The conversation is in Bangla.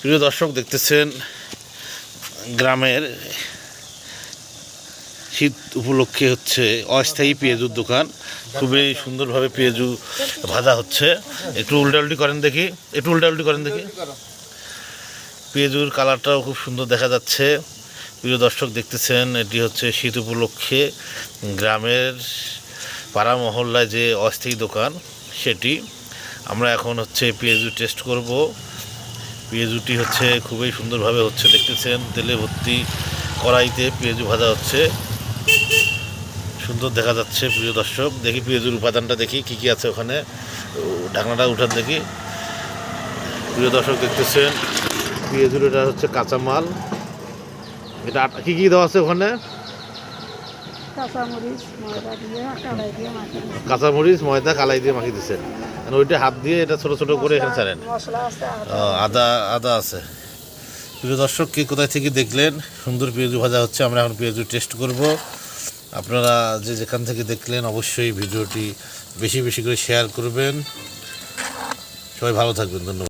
প্রিয় দর্শক, দেখতেছেন গ্রামের শীত উপলক্ষে হচ্ছে অস্থায়ী পেঁয়াজুর দোকান। খুবই সুন্দরভাবে পেঁয়াজু ভাজা হচ্ছে। একটু উল্টাউল্টি করেন দেখি। একটু উল্টাউল্টি করেন দেখি। পেঁয়াজুর কালারটাও খুব সুন্দর দেখা যাচ্ছে। প্রিয় দর্শক, দেখতেছেন এটি হচ্ছে শীত উপলক্ষে গ্রামের পাড়া মহল্লায় যে অস্থায়ী দোকান, সেটি আমরা এখন হচ্ছে পেঁয়াজু টেস্ট করব। পেঁয়াজুটি হচ্ছে খুবই সুন্দরভাবে হচ্ছে দেখতেছেন তেলে ভর্তি কড়াইতে পেঁয়াজু ভাজা হচ্ছে। সুন্দর দেখা যাচ্ছে প্রিয় দর্শক। দেখি পেঁয়াজুর উপাদানটা দেখি কি কি আছে ওখানে। ও, ঢাকনাটা উঠান দেখি। প্রিয় দর্শক দেখতেছেন পেঁয়াজুর এটা হচ্ছে কাঁচামাল। এটা কি কি দেওয়া আছে ওখানে? কাঁচামরিচ ময়দা দিয়ে কালাই দিয়ে মাখি কাঁচামরিচ ময়দা কালাই দিয়ে মাখিয়ে দিচ্ছেন ওইটা হাত দিয়ে এটা ছোট ছোট করে এখানে ছাড়েন। আদা আদা আছে। প্রিয় দর্শক কে কোথায় থেকে দেখলেন? সুন্দর পেঁয়াজু ভাজা হচ্ছে আমরা এখন পেঁয়াজু টেস্ট করব। আপনারা যে যেখান থেকে দেখলেন অবশ্যই ভিডিওটি বেশি বেশি করে শেয়ার করবেন। সবাই ভালো থাকবেন ধন্যবাদ।